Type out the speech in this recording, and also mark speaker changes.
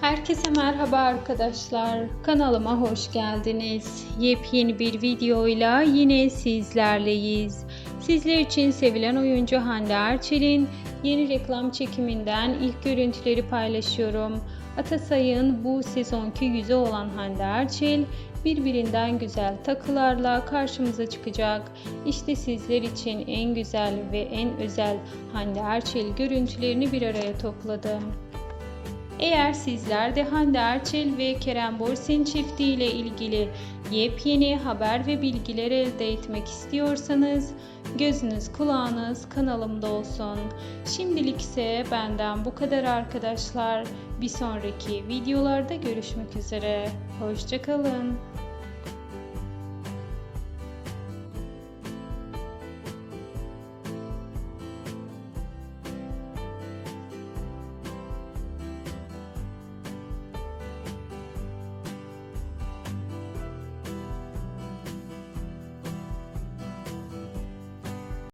Speaker 1: Herkese merhaba arkadaşlar. Kanalıma hoş geldiniz. Yepyeni bir videoyla yine sizlerleyiz. Sizler için sevilen oyuncu Hande Erçel'in yeni reklam çekiminden ilk görüntüleri paylaşıyorum. Atasay'ın bu sezonki yüzü olan Hande Erçel birbirinden güzel takılarla karşımıza çıkacak. İşte sizler için en güzel ve en özel Hande Erçel görüntülerini bir araya topladım. Eğer sizler de Hande Erçel ve Kerem Bürsin çifti ile ilgili yepyeni haber ve bilgiler elde etmek istiyorsanız gözünüz kulağınız kanalımda olsun. Şimdilik ise benden bu kadar arkadaşlar. Bir sonraki videolarda görüşmek üzere. Hoşçakalın.